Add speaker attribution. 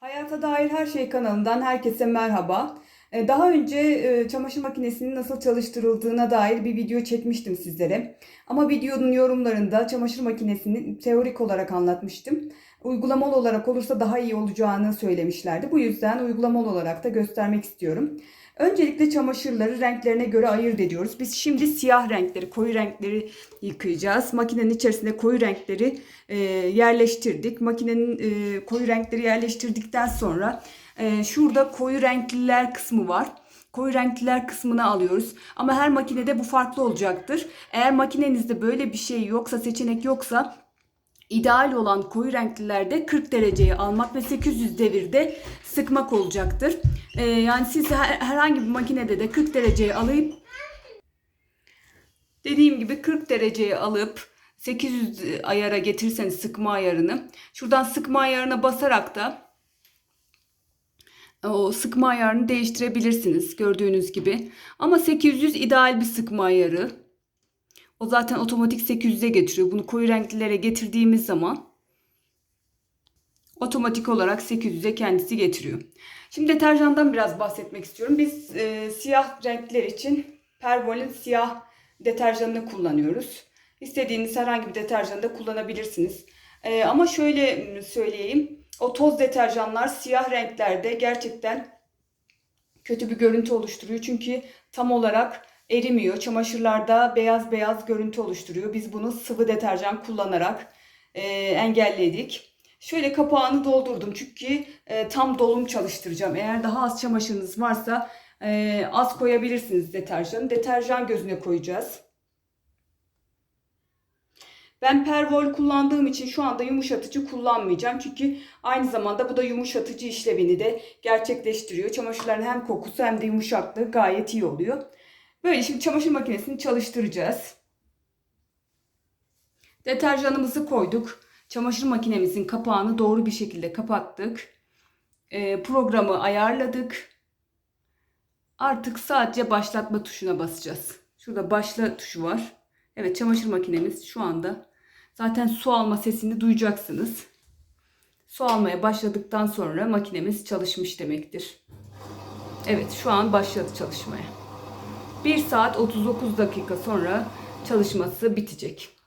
Speaker 1: Hayata Dair Her Şey kanalından herkese merhaba. Ee, Daha önce e, çamaşır makinesinin nasıl çalıştırıldığına dair bir video çekmiştim sizlere. Ama videonun yorumlarında çamaşır makinesini teorik olarak anlatmıştım. Uygulamalı olarak olursa daha iyi olacağını söylemişlerdi. Bu yüzden uygulamalı olarak da göstermek istiyorum. Öncelikle çamaşırları renklerine göre ayırt ediyoruz. Biz şimdi siyah renkleri, koyu renkleri yıkayacağız. Makinenin içerisinde koyu renkleri e, yerleştirdik. Makinenin e, koyu renkleri yerleştirdikten sonra e, şurada koyu renkliler kısmı var. Koyu renkliler kısmını alıyoruz. Ama her makinede bu farklı olacaktır. Eğer makinenizde böyle bir şey yoksa, seçenek yoksa İdeal olan koyu renklilerde 40 dereceyi almak ve 800 devirde sıkmak olacaktır. Ee, yani siz her- herhangi bir makinede de 40 dereceyi alıp dediğim gibi 40 dereceyi alıp 800 ayara getirirseniz sıkma ayarını şuradan sıkma ayarına basarak da o sıkma ayarını değiştirebilirsiniz gördüğünüz gibi. Ama 800 ideal bir sıkma ayarı. O zaten otomatik 800'e getiriyor. Bunu koyu renklilere getirdiğimiz zaman otomatik olarak 800'e kendisi getiriyor. Şimdi deterjandan biraz bahsetmek istiyorum. Biz e, siyah renkler için Pervol'in siyah deterjanını kullanıyoruz. İstediğiniz herhangi bir deterjanı da kullanabilirsiniz. E, ama şöyle söyleyeyim. O toz deterjanlar siyah renklerde gerçekten kötü bir görüntü oluşturuyor. Çünkü tam olarak erimiyor. Çamaşırlarda beyaz beyaz görüntü oluşturuyor. Biz bunu sıvı deterjan kullanarak e, engelledik. Şöyle kapağını doldurdum çünkü e, tam dolum çalıştıracağım. Eğer daha az çamaşırınız varsa e, az koyabilirsiniz deterjanı. Deterjan gözüne koyacağız. Ben pervol kullandığım için şu anda yumuşatıcı kullanmayacağım. Çünkü aynı zamanda bu da yumuşatıcı işlevini de gerçekleştiriyor. Çamaşırların hem kokusu hem de yumuşaklığı gayet iyi oluyor. Böyle şimdi çamaşır makinesini çalıştıracağız. Deterjanımızı koyduk. Çamaşır makinemizin kapağını doğru bir şekilde kapattık. Ee, programı ayarladık. Artık sadece başlatma tuşuna basacağız. Şurada başla tuşu var. Evet çamaşır makinemiz şu anda zaten su alma sesini duyacaksınız. Su almaya başladıktan sonra makinemiz çalışmış demektir. Evet şu an başladı çalışmaya. 1 saat 39 dakika sonra çalışması bitecek.